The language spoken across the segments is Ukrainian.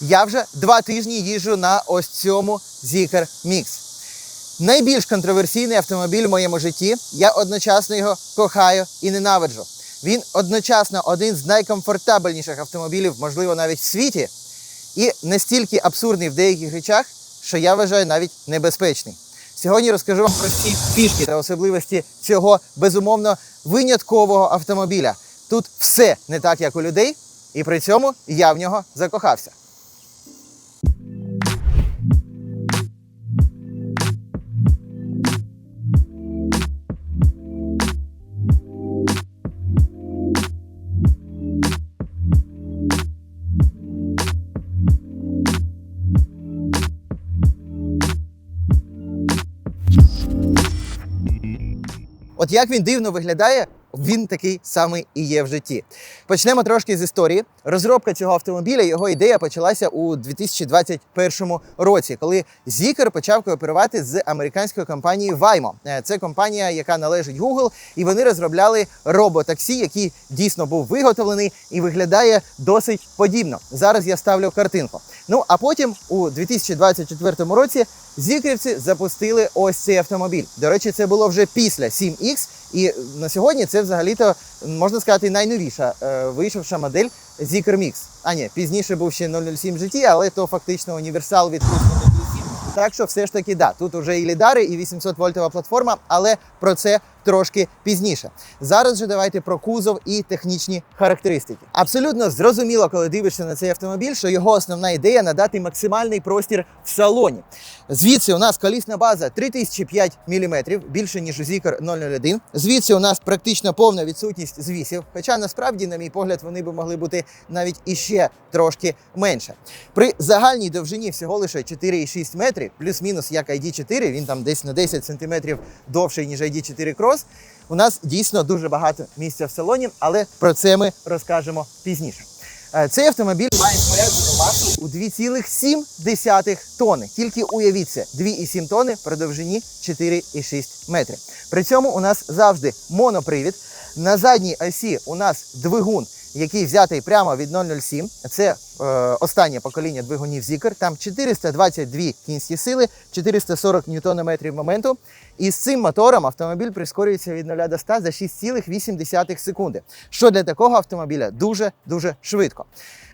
Я вже два тижні їжджу на ось цьому Zikr Mix. Найбільш контроверсійний автомобіль в моєму житті. Я одночасно його кохаю і ненавиджу. Він одночасно один з найкомфортабельніших автомобілів, можливо, навіть в світі, і настільки абсурдний в деяких речах, що я вважаю навіть небезпечний. Сьогодні розкажу вам про всі фішки та особливості цього безумовно виняткового автомобіля. Тут все не так, як у людей, і при цьому я в нього закохався. От як він дивно виглядає, він такий самий і є в житті. Почнемо трошки з історії. Розробка цього автомобіля, його ідея почалася у 2021 році, коли Zikr почав кооперувати з американською компанією Waymo. Е, Це компанія, яка належить Google, і вони розробляли роботаксі, який дійсно був виготовлений і виглядає досить подібно. Зараз я ставлю картинку. Ну а потім у 2024 році Зікрівці запустили ось цей автомобіль. До речі, це було вже після 7X, і на сьогодні це взагалі-то можна сказати найновіша е, вийшовша модель Zikr Mix. А ні, пізніше був ще 007 GT, але то фактично універсал від кузова 007. Так що все ж таки, да, тут уже і лідари, і 800 вольтова платформа, але про це трошки пізніше. Зараз же давайте про кузов і технічні характеристики. Абсолютно зрозуміло, коли дивишся на цей автомобіль, що його основна ідея надати максимальний простір в салоні. Звідси у нас колісна база 3005 мм, більше ніж у Zikr 001. Звідси у нас практично повна відсутність звісів. Хоча насправді, на мій погляд, вони би могли бути навіть іще трошки менше. При загальній довжині всього лише 4,6 метрів, плюс-мінус як ID4, він там десь на 10 см довший, ніж ID4 Cross. У нас дійсно дуже багато місця в салоні, але про це ми розкажемо пізніше. Е, Цей автомобіль має споряджену масу у 2,7 тонни. Тільки уявіть це, 2,7 тонни при довжині 4,6 метри. При цьому у нас завжди монопривід. На задній осі у нас двигун, який взятий прямо від 007. Це е, останнє покоління двигунів Zikr. Там 422 кінські сили, 440 ньютонометрів моменту. І з цим мотором автомобіль прискорюється від 0 до 100 за 6,8 секунди. Що для такого автомобіля дуже дуже швидко.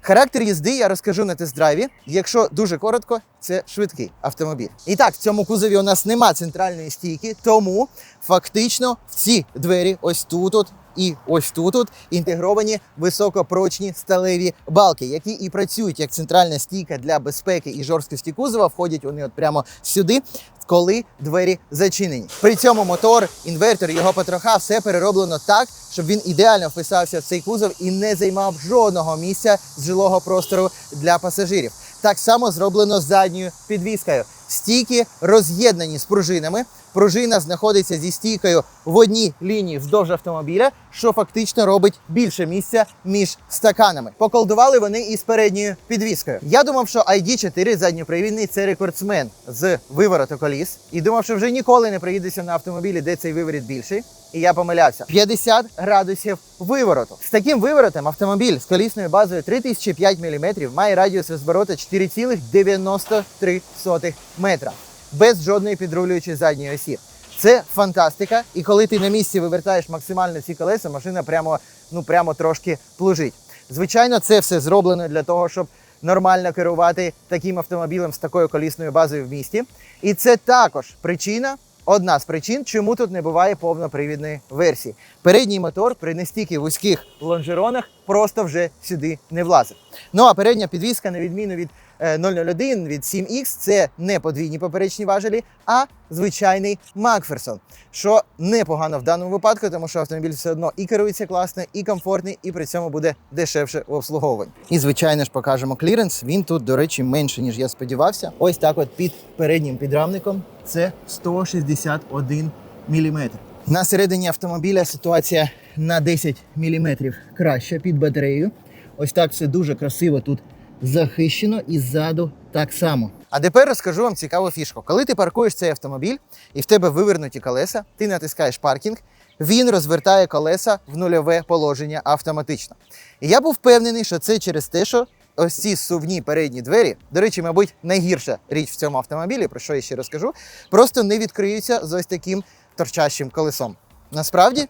Характер їзди я розкажу на тест-драйві. Якщо дуже коротко, це швидкий автомобіль. І так, в цьому кузові у нас нема центральної стійки, тому фактично в ці двері, ось тут. от і ось тут от інтегровані високопрочні сталеві балки, які і працюють як центральна стійка для безпеки і жорсткості кузова. Входять вони от прямо сюди, коли двері зачинені. При цьому мотор, інвертор, його потроха, все перероблено так, щоб він ідеально вписався в цей кузов і не займав жодного місця з жилого простору для пасажирів. Так само зроблено задньою підвіскою. Стійки роз'єднані з пружинами. Пружина знаходиться зі стійкою в одній лінії вздовж автомобіля, що фактично робить більше місця між стаканами. Поколдували вони із передньою підвіскою. Я думав, що ID4 задньопривідний це рекордсмен з вивороту коліс, і думав, що вже ніколи не приїдеться на автомобілі, де цей виворіт більший. І я помилявся. 50 градусів вивороту. З таким виворотом автомобіль з колісною базою 3005 мм має радіус розворота 4,93 метра без жодної підрулюючої задньої осі. Це фантастика. І коли ти на місці вивертаєш максимально ці колеса, машина прямо, ну, прямо трошки плужить. Звичайно, це все зроблено для того, щоб нормально керувати таким автомобілем з такою колісною базою в місті. І це також причина. Одна з причин, чому тут не буває повнопривідної версії. Передній мотор при настільки вузьких лонжеронах просто вже сюди не влазить. Ну а передня підвізка, на відміну від 001, від 7X, це не подвійні поперечні важелі, а звичайний Макферсон. Що непогано в даному випадку, тому що автомобіль все одно і керується класно, і комфортний, і при цьому буде дешевше в обслуговуванні. І звичайно ж покажемо кліренс. Він тут, до речі, менше ніж я сподівався. Ось так, от під переднім підрамником, це 161 мм. На середині автомобіля ситуація на 10 мм краща під батареєю. Ось так все дуже красиво тут захищено і ззаду так само. А тепер розкажу вам цікаву фішку. Коли ти паркуєш цей автомобіль і в тебе вивернуті колеса, ти натискаєш паркінг, він розвертає колеса в нульове положення автоматично. І я був впевнений, що це через те, що ось ці сувні передні двері, до речі, мабуть, найгірша річ в цьому автомобілі, про що я ще розкажу, просто не відкриються з ось таким торчащим колесом. Насправді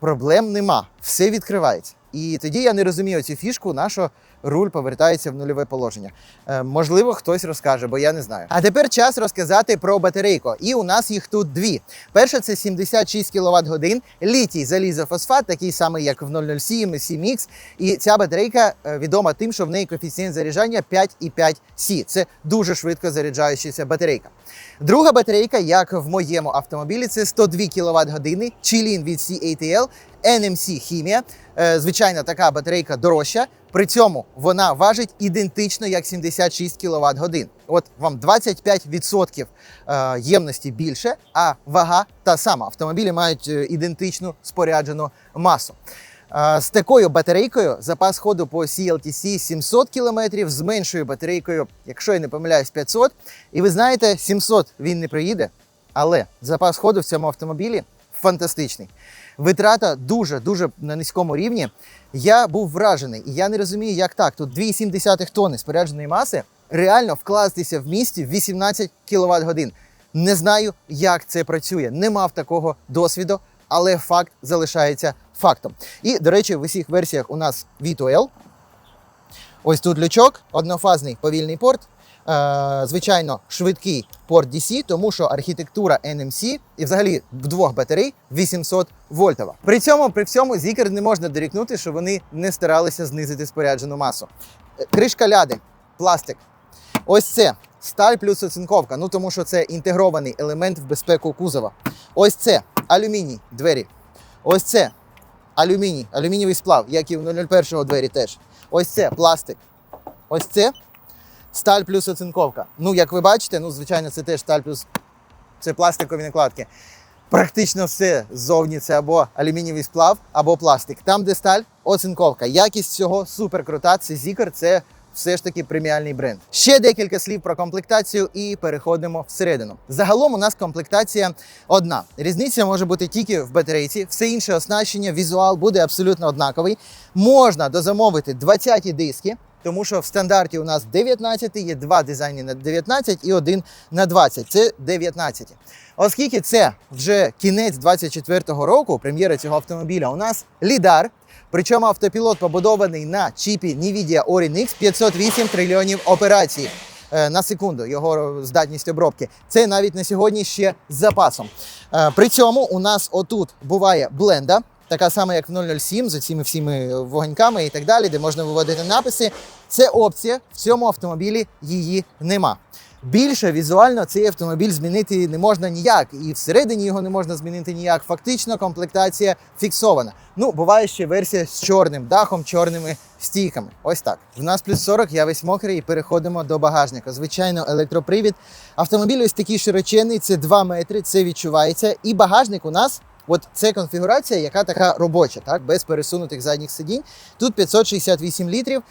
проблем нема, все відкривається. І тоді я не розумію цю фішку, на руль повертається в нульове положення. Е, можливо, хтось розкаже, бо я не знаю. А тепер час розказати про батарейку. І у нас їх тут дві. Перша це 76 кВт годин, літій залізофосфат, такий самий, як в 007 7X. І ця батарейка е, відома тим, що в неї коефіцієнт заряджання 5,5 С. Це дуже швидко заряджаючася батарейка. Друга батарейка, як в моєму автомобілі, це 102 кВт години, Чилін від CATL, NMC Хімія. Е, Звичайно, така батарейка дорожча. При цьому вона важить ідентично як 76 кВт годин. От вам 25% е, ємності більше, а вага та сама. Автомобілі мають е, ідентичну споряджену масу. З такою батарейкою запас ходу по CLTC 700 км, з меншою батарейкою, якщо я не помиляюсь, 500. І ви знаєте, 700 він не приїде, але запас ходу в цьому автомобілі фантастичний. Витрата дуже дуже на низькому рівні. Я був вражений, і я не розумію, як так. Тут 2,7 тонни спорядженої маси реально вкластися в місті в 18 кВт годин. Не знаю, як це працює. Не мав такого досвіду, але факт залишається фактом. І, до речі, в усіх версіях у нас V2L. Ось тут лючок, однофазний повільний порт. Е, звичайно, швидкий порт DC, тому що архітектура NMC і взагалі в двох батарей 800 вольтова. При цьому, при всьому, Zikr не можна дорікнути, що вони не старалися знизити споряджену масу. Е, Кришка ляди, пластик. Ось це сталь плюс оцинковка. Ну тому що це інтегрований елемент в безпеку кузова. Ось це алюміній, двері. Ось це алюміній, алюмінієвий сплав, як і в 001 двері теж. Ось це пластик. Ось це сталь плюс оцинковка. Ну, як ви бачите, ну, звичайно, це теж сталь плюс це пластикові накладки. Практично все ззовні це або алюмінієвий сплав, або пластик. Там, де сталь, оцинковка. Якість всього супер крута. Це Zikr, це все ж таки преміальний бренд. Ще декілька слів про комплектацію і переходимо всередину. Загалом у нас комплектація одна. Різниця може бути тільки в батарейці, все інше оснащення, візуал буде абсолютно однаковий. Можна дозамовити 20-ті диски. Тому що в стандарті у нас 19, є два дизайни на 19 і один на 20. Це 19. Оскільки це вже кінець 24-го року, прем'єра цього автомобіля, у нас лідар. Причому автопілот побудований на чіпі NVIDIA Orin X 508 трильйонів операцій е, на секунду, його здатність обробки. Це навіть на сьогодні ще з запасом. Е, При цьому у нас отут буває бленда, така сама, як в 007, з цими всіми вогоньками і так далі, де можна виводити написи. Це опція. В цьому автомобілі її нема. Більше візуально цей автомобіль змінити не можна ніяк, і всередині його не можна змінити ніяк. Фактично комплектація фіксована. Ну, буває ще версія з чорним дахом, чорними стійками. Ось так. В нас плюс 40, я весь мокрий, і переходимо до багажника. Звичайно, електропривід. Автомобіль ось такий широченний, це 2 метри, це відчувається. І багажник у нас. От це конфігурація, яка така робоча, так, без пересунутих задніх сидінь. Тут 568 літрів.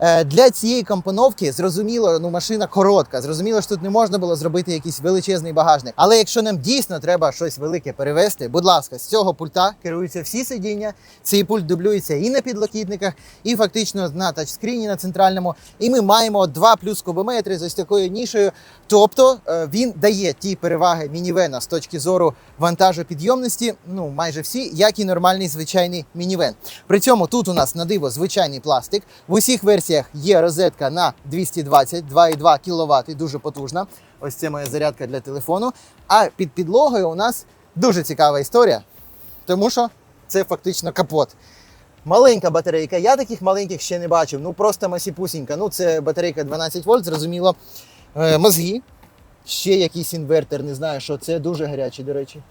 Е, Для цієї компоновки зрозуміло, ну машина коротка. Зрозуміло, що тут не можна було зробити якийсь величезний багажник. Але якщо нам дійсно треба щось велике перевезти, будь ласка, з цього пульта керуються всі сидіння. Цей пульт дублюється і на підлокітниках, і фактично на тачскріні на центральному. І ми маємо два плюс кубометри з ось такою нішею. Тобто е, він дає ті переваги мінівена з точки зору вантажопідйомності, ну майже всі, як і нормальний звичайний мінівен. При цьому тут у нас на диво звичайний пластик. В усіх версіях є розетка на 220 2,2 кВт, дуже потужна. Ось це моя зарядка для телефону. А під підлогою у нас дуже цікава історія, тому що це фактично капот. Маленька батарейка. Я таких маленьких ще не бачив. Ну просто масіпусінька. Ну це батарейка 12 вольт, зрозуміло. Е, мозги. Ще якийсь інвертор, не знаю, що це дуже гарячий, до речі.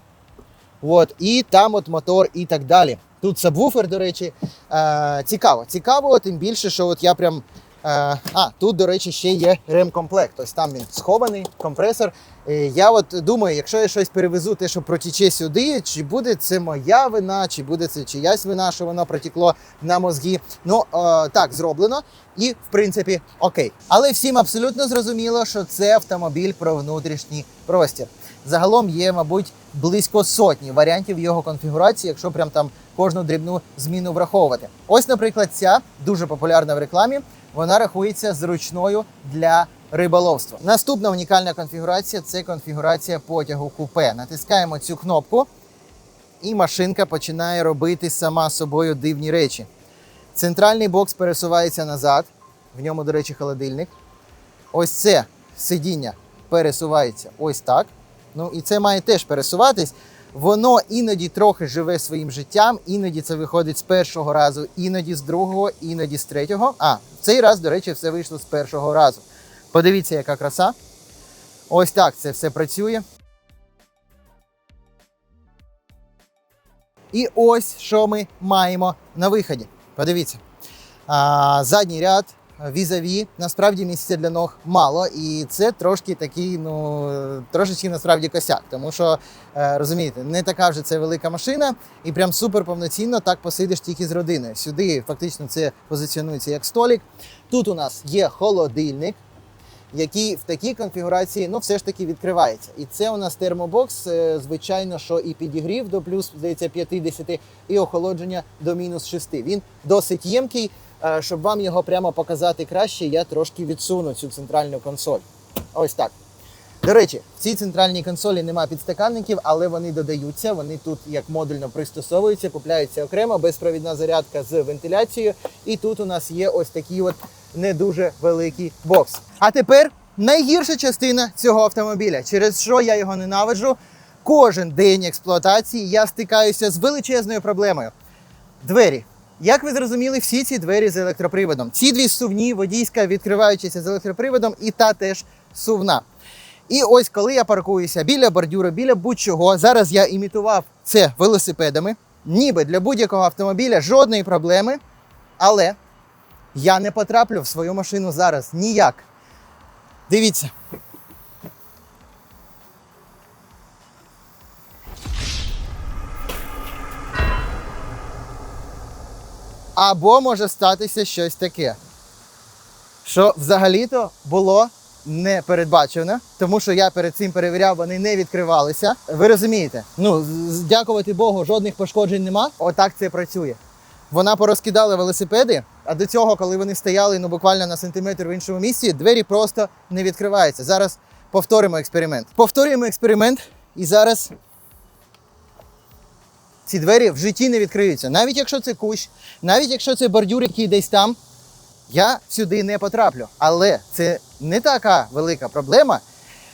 От, і там от мотор і так далі. Тут сабвуфер, до речі. Е, цікаво. Цікаво, тим більше, що от я прям. Е, а, тут, до речі, ще є ремкомплект. Ось там він схований, компресор. Е, я от думаю, якщо я щось перевезу, те, що протіче сюди, чи буде це моя вина, чи буде це чиясь вина, що воно протекло на мозги. Ну, е, так, зроблено. І, в принципі, окей. Але всім абсолютно зрозуміло, що це автомобіль про внутрішній простір. Загалом є, мабуть, близько сотні варіантів його конфігурації, якщо прям там кожну дрібну зміну враховувати. Ось, наприклад, ця дуже популярна в рекламі. Вона рахується зручною для риболовства. Наступна унікальна конфігурація це конфігурація потягу купе. Натискаємо цю кнопку, і машинка починає робити сама собою дивні речі. Центральний бокс пересувається назад, в ньому, до речі, холодильник. Ось це сидіння пересувається ось так. Ну і це має теж пересуватись. Воно іноді трохи живе своїм життям, іноді це виходить з першого разу, іноді з другого, іноді з третього. А, в цей раз, до речі, все вийшло з першого разу. Подивіться, яка краса. Ось так це все працює. І ось що ми маємо на виході. Подивіться. А, задній ряд, візаві, насправді місця для ног мало, і це трошки такий, ну трошечки насправді косяк, тому що е, розумієте, не така вже це велика машина, і прям супер повноцінно так посидиш тільки з родиною. Сюди фактично це позиціонується як столик. Тут у нас є холодильник, який в такій конфігурації ну, все ж таки відкривається. І це у нас термобокс, е, звичайно, що і підігрів до плюс здається 50, і охолодження до мінус 6. Він досить ємкий. Е, Щоб вам його прямо показати краще, я трошки відсуну цю центральну консоль. Ось так. До речі, в цій центральній консолі немає підстаканників, але вони додаються. Вони тут як модульно пристосовуються, купляються окремо, безпровідна зарядка з вентиляцією. І тут у нас є ось такий от не дуже великий бокс. А тепер найгірша частина цього автомобіля, через що я його ненавиджу. Кожен день експлуатації я стикаюся з величезною проблемою. Двері. Як ви зрозуміли, всі ці двері з електроприводом. Ці дві сувні, водійська відкриваючися з електроприводом, і та теж сувна. І ось коли я паркуюся біля бордюру, біля будь-чого, зараз я імітував це велосипедами. Ніби для будь-якого автомобіля жодної проблеми. Але я не потраплю в свою машину зараз ніяк. Дивіться. Або може статися щось таке, що взагалі-то було не передбачено, тому що я перед цим перевіряв, вони не відкривалися. Ви розумієте? Ну, дякувати Богу, жодних пошкоджень нема. Отак це працює. Вона порозкидала велосипеди, а до цього, коли вони стояли ну, буквально на сантиметр в іншому місці, двері просто не відкриваються. Зараз повторимо експеримент. Повторюємо експеримент, і зараз ці двері в житті не відкриються. Навіть якщо це кущ, навіть якщо це бордюр, який десь там, я сюди не потраплю. Але це не така велика проблема,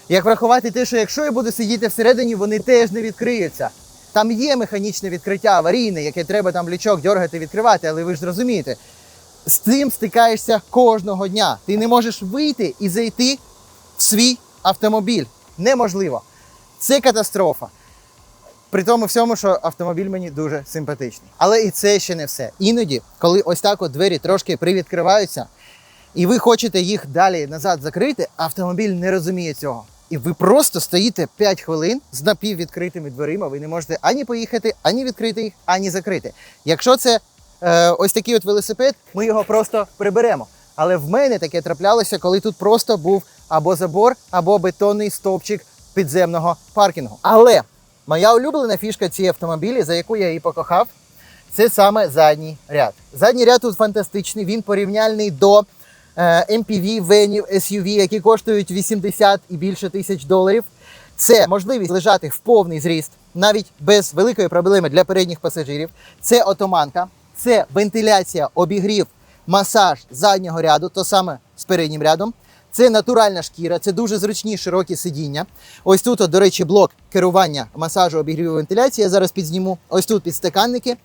як врахувати те, що якщо я буду сидіти всередині, вони теж не відкриються. Там є механічне відкриття аварійне, яке треба там лючок дергати, відкривати, але ви ж розумієте, з цим стикаєшся кожного дня. Ти не можеш вийти і зайти в свій автомобіль. Неможливо. Це катастрофа. При тому всьому, що автомобіль мені дуже симпатичний. Але і це ще не все. Іноді, коли ось так от двері трошки привідкриваються, і ви хочете їх далі назад закрити, автомобіль не розуміє цього. І ви просто стоїте 5 хвилин з напіввідкритими дверима. Ви не можете ані поїхати, ані відкрити їх, ані закрити. Якщо це е, ось такий от велосипед, ми його просто приберемо. Але в мене таке траплялося, коли тут просто був або забор, або бетонний стовпчик підземного паркінгу. Але моя улюблена фішка цієї автомобілі, за яку я її покохав, це саме задній ряд. Задній ряд тут фантастичний, він порівняльний до е, MPV, венів, SUV, які коштують 80 і більше тисяч доларів. Це можливість лежати в повний зріст, навіть без великої проблеми для передніх пасажирів. Це отоманка, це вентиляція, обігрів, масаж заднього ряду, то саме з переднім рядом. Це натуральна шкіра, це дуже зручні широкі сидіння. Ось тут, до речі, блок керування масажу, обігріву, вентиляції. Я зараз підзніму. Ось тут підстаканники.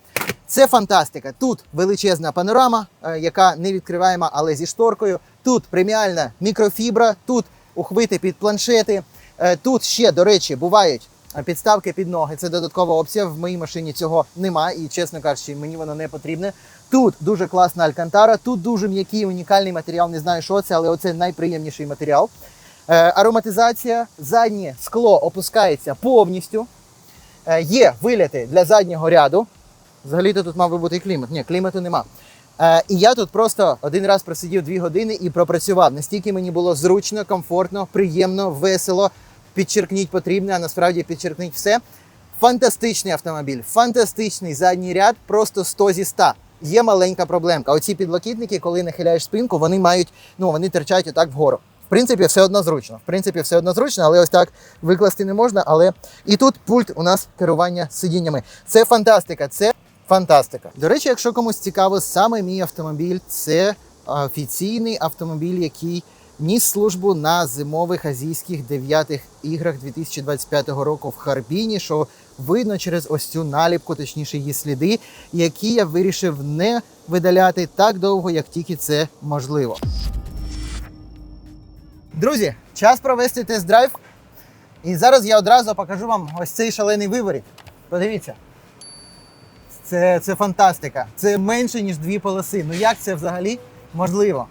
Це фантастика. Тут величезна панорама, е, яка не відкриваєма, але зі шторкою. Тут преміальна мікрофібра, тут ухвити під планшети. Е, Тут ще, до речі, бувають підставки під ноги. Це додаткова опція. В моїй машині цього немає, і чесно кажучи, мені воно не потрібне. Тут дуже класна алькантара, тут дуже м'який унікальний матеріал. Не знаю, що це, але оце найприємніший матеріал. Е, ароматизація, заднє скло опускається повністю. Е, є виляти для заднього ряду. Взагалі-то тут мав би бути і клімат. Ні, клімату нема. Е, і я тут просто один раз просидів дві години і пропрацював. Настільки мені було зручно, комфортно, приємно, весело. Підчеркніть потрібне, а насправді підчеркніть все. Фантастичний автомобіль, фантастичний задній ряд, просто 100 зі 100. Є маленька проблемка. Оці підлокітники, коли нахиляєш спинку, вони мають, ну вони терчать отак вгору. В принципі, все одно зручно. В принципі, все одно зручно, але ось так викласти не можна. Але і тут пульт у нас керування сидіннями. Це фантастика. Це фантастика. До речі, якщо комусь цікаво, саме мій автомобіль це офіційний автомобіль, який ніс службу на зимових азійських дев'ятих іграх 2025 року в Харбіні, що видно через ось цю наліпку, точніше її сліди, які я вирішив не видаляти так довго, як тільки це можливо. Друзі, час провести тест-драйв. І зараз я одразу покажу вам ось цей шалений виворіт. Подивіться. Це, це фантастика. Це менше, ніж дві полоси. Ну як це взагалі можливо?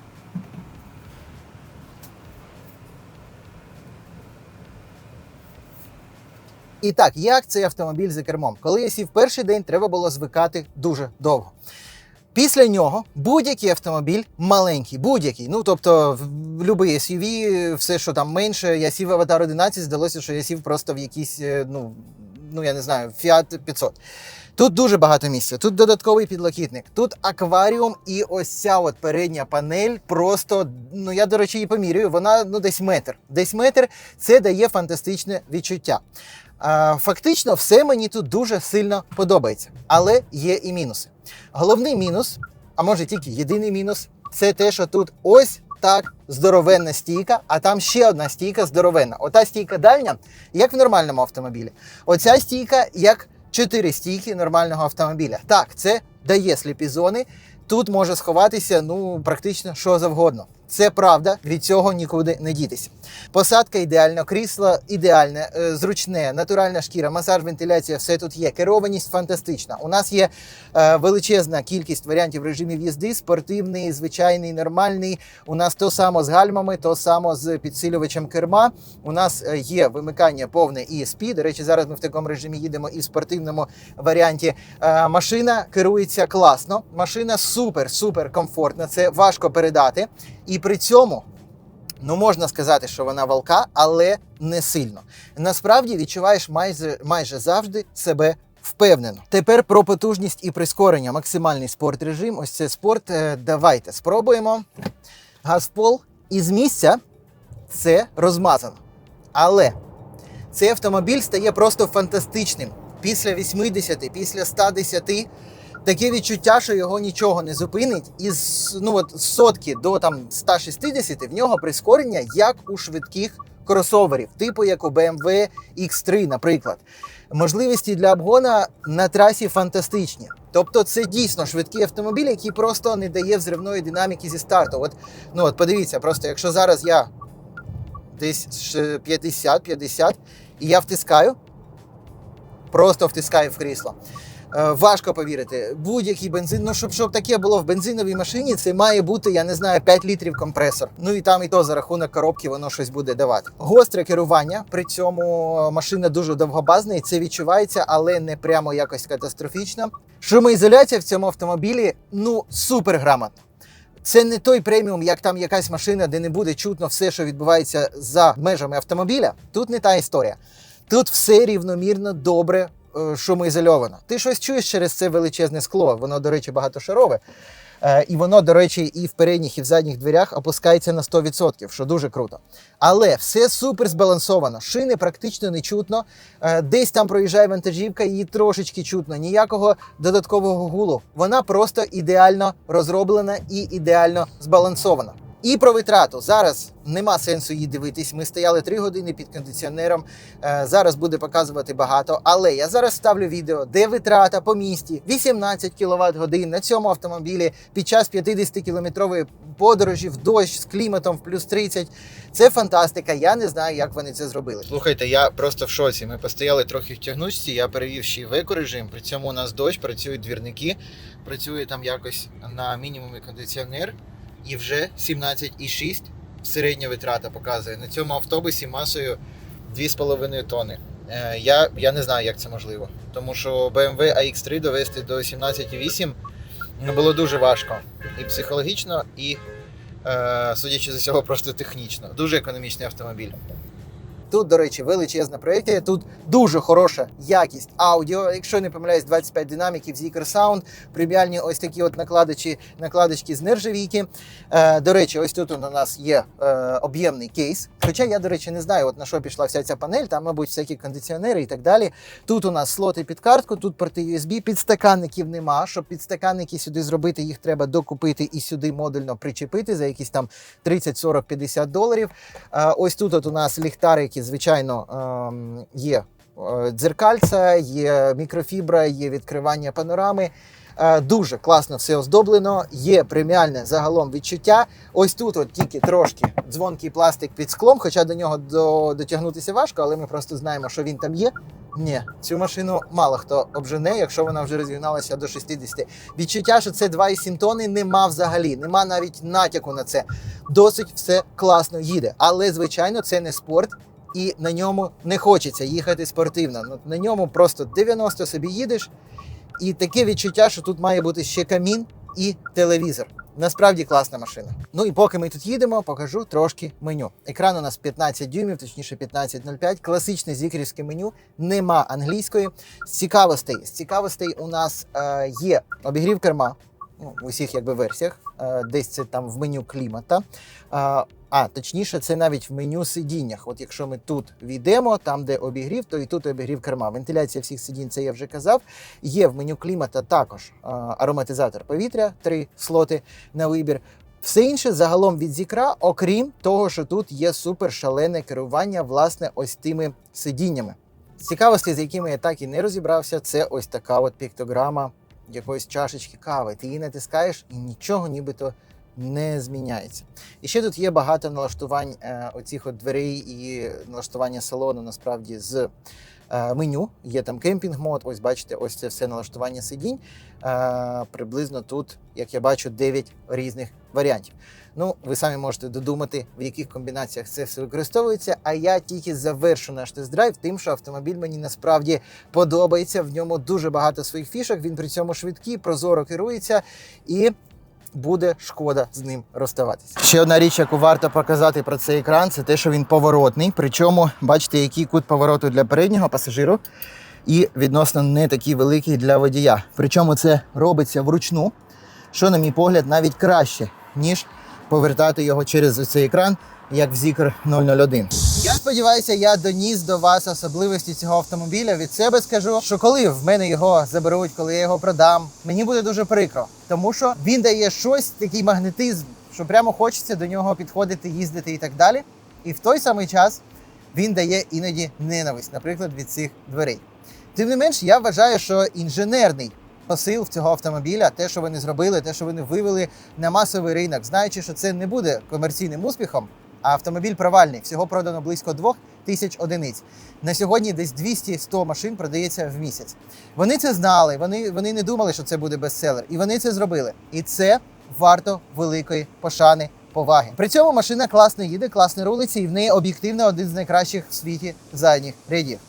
І так, як цей автомобіль за кермом? Коли я сів перший день, треба було звикати дуже довго. Після нього будь-який автомобіль маленький, будь-який. Ну тобто, любий SUV, все, що там менше. Я сів Аватар 11, здалося, що я сів просто в якийсь, е, ну, ну я не знаю, Fiat 500. Тут дуже багато місця. Тут додатковий підлокітник, тут акваріум і ось ця от передня панель. Просто ну я до речі її помірюю. Вона ну десь метр. Десь метр це дає фантастичне відчуття. Фактично, все мені тут дуже сильно подобається, але є і мінуси. Головний мінус, а може тільки єдиний мінус, це те, що тут ось так здоровенна стійка, а там ще одна стійка здоровенна. Ота стійка дальня, як в нормальному автомобілі. Оця стійка як чотири стійки нормального автомобіля. Так, це дає сліпі зони. Тут може сховатися ну практично що завгодно. Це правда, від цього нікуди не дітися. Посадка ідеальна, крісло ідеальне, е, зручне, натуральна шкіра, масаж, вентиляція, все тут є. Керованість фантастична. У нас є е, величезна кількість варіантів режимів їзди: спортивний, звичайний, нормальний. У нас то само з гальмами, то само з підсилювачем керма. У нас е, є вимикання повне ESP. До речі, зараз ми в такому режимі їдемо і в спортивному варіанті. Машина керується класно. Машина супер, супер комфортна. Це важко передати. І при цьому Ну, можна сказати, що вона валка, але не сильно. Насправді відчуваєш майже, майже завжди себе впевнено. Тепер про потужність і прискорення. Максимальний спорт режим. Ось це спорт. Е, Давайте спробуємо. Газ в пол. І місця це розмазано. Але цей автомобіль стає просто фантастичним. Після 80, після 110 таке відчуття, що його нічого не зупинить. І з, ну, от, сотки до там, 160 в нього прискорення, як у швидких кросоверів, типу як у BMW X3, наприклад. Можливості для обгона на трасі фантастичні. Тобто, це дійсно швидкий автомобіль, який просто не дає взривної динаміки зі старту. От, ну от подивіться, просто якщо зараз я десь 50-50, і я втискаю, просто втискаю в крісло. Е, Важко повірити. Будь-який бензин, ну щоб, щоб таке було в бензиновій машині, це має бути, я не знаю, 5 літрів компресор. Ну і там і то за рахунок коробки воно щось буде давати. Гостре керування, при цьому машина дуже довгобазна, і це відчувається, але не прямо якось катастрофічно. Шумоізоляція в цьому автомобілі ну супер грамотна. Це не той преміум, як там якась машина, де не буде чутно все, що відбувається за межами автомобіля. Тут не та історія. Тут все рівномірно добре е, шумоізольовано. Ти щось чуєш через це величезне скло. Воно, до речі, багатошарове. Е, І воно, до речі, і в передніх, і в задніх дверях опускається на 100%, що дуже круто. Але все супер збалансовано. Шини практично не чутно. Е, Десь там проїжджає вантажівка, її трошечки чутно. Ніякого додаткового гулу. Вона просто ідеально розроблена і ідеально збалансована. І про витрату зараз нема сенсу її дивитись. Ми стояли 3 години під кондиціонером. Е, Зараз буде показувати багато. Але я зараз ставлю відео, де витрата по місті 18 кВт годин на цьому автомобілі під час 50-кілометрової подорожі в дощ з кліматом в плюс 30. Це фантастика. Я не знаю, як вони це зробили. Слухайте, я просто в шоці. Ми постояли трохи в тягнучці. Я перевів ще й в еко-режим. При цьому у нас дощ, працюють двірники, працює там якось на мінімумі кондиціонер і вже 17,6 середня витрата показує. На цьому автобусі масою 2,5 тонни. Е, Я, я не знаю, як це можливо. Тому що BMW AX3 довести до 17,8 ну, було дуже важко. І психологічно, і, е, судячи з цього, просто технічно. Дуже економічний автомобіль. Тут, до речі, величезна проекція. Тут дуже хороша якість аудіо. Якщо не помиляюсь, 25 динаміків Zeekr Sound, преміальні ось такі от накладачі, накладочки з нержавійки. Е, до речі, ось тут у нас є е, об'ємний кейс. Хоча я, до речі, не знаю, от на що пішла вся ця панель, там, мабуть, всякі кондиціонери і так далі. Тут у нас слоти під картку, тут порти USB, підстаканників нема. Щоб підстаканники сюди зробити, їх треба докупити і сюди модульно причепити за якісь там 30, 40, 50 доларів. Е, Ось тут от у нас ліхтарики, звичайно, ем, є е, дзеркальця, є мікрофібра, є відкривання панорами. Е, Дуже класно все оздоблено, є преміальне загалом відчуття. Ось тут от тільки трошки дзвонкий пластик під склом, хоча до нього до, дотягнутися важко, але ми просто знаємо, що він там є. Ні, цю машину мало хто обжене, якщо вона вже розігналася до 60. Відчуття, що це 2,7 тонни, нема взагалі, нема навіть натяку на це. Досить все класно їде. Але, звичайно, це не спорт, і на ньому не хочеться їхати спортивно. Ну, На ньому просто 90 собі їдеш, і таке відчуття, що тут має бути ще камін і телевізор. Насправді класна машина. Ну і поки ми тут їдемо, покажу трошки меню. Екран у нас 15 дюймів, точніше 15.05. Класичне зікрівське меню, нема англійської. З цікавостей, з цікавостей у нас е, є обігрів керма. Ну, в усіх якби версіях, Е, десь це там в меню клімата. А, а точніше, це навіть в меню сидіннях. От якщо ми тут війдемо, там де обігрів, то і тут обігрів керма. Вентиляція всіх сидінь, це я вже казав. Є в меню клімата також ароматизатор повітря, три слоти на вибір. Все інше загалом від зікра, окрім того, що тут є супер шалене керування власне ось тими сидіннями. Цікавості, з якими я так і не розібрався, це ось така от піктограма якоїсь чашечки кави. Ти її натискаєш і нічого нібито не зміняється. І ще тут є багато налаштувань е, оцих от дверей і налаштування салону насправді з е, меню. Є там кемпінг мод. Ось бачите, ось це все налаштування сидінь. Е, приблизно тут, як я бачу, 9 різних варіантів. Ну, ви самі можете додумати, в яких комбінаціях це все використовується. А я тільки завершу наш тест-драйв тим, що автомобіль мені насправді подобається. В ньому дуже багато своїх фішок. Він при цьому швидкий, прозоро керується і. Буде шкода з ним розставатися. Ще одна річ, яку варто показати про цей екран, це те, що він поворотний. Причому бачите, який кут повороту для переднього пасажиру, і відносно не такий великий для водія. Причому це робиться вручну, що, на мій погляд, навіть краще, ніж повертати його через цей екран, як в Zikr 001. Сподіваюся, я доніс до вас особливості цього автомобіля. Від себе скажу, що коли в мене його заберуть, коли я його продам, мені буде дуже прикро, тому що він дає щось, такий магнетизм, що прямо хочеться до нього підходити, їздити і так далі. І в той самий час він дає іноді ненависть, наприклад, від цих дверей. Тим не менш, я вважаю, що інженерний посил цього автомобіля, те, що вони зробили, те, що вони вивели на масовий ринок, знаючи, що це не буде комерційним успіхом, а автомобіль провальний. Всього продано близько двох тисяч одиниць. На сьогодні десь 200-100 машин продається в місяць. Вони це знали, вони, вони не думали, що це буде бестселер, і вони це зробили. І це варто великої пошани. Поваги. При цьому машина класно їде, класно рулиться, і в неї об'єктивно один з найкращих в світі задніх рядів.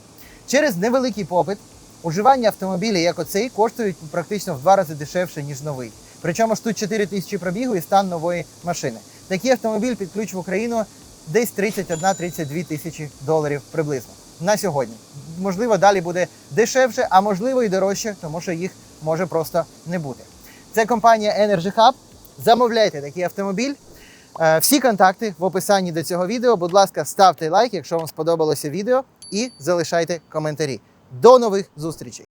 Через невеликий попит уживання автомобіля, як оцей, коштують практично в два рази дешевше, ніж новий. Причому ж тут 4 тисячі пробігу і стан нової машини. Такий автомобіль під ключ в Україну десь 31-32 тисячі доларів приблизно на сьогодні. Можливо, далі буде дешевше, а можливо і дорожче, тому що їх може просто не бути. Це компанія Energy Hub. Замовляйте такий автомобіль. Е, Всі контакти в описанні до цього відео. Будь ласка, ставте лайк, якщо вам сподобалося відео, і залишайте коментарі. До нових зустрічей!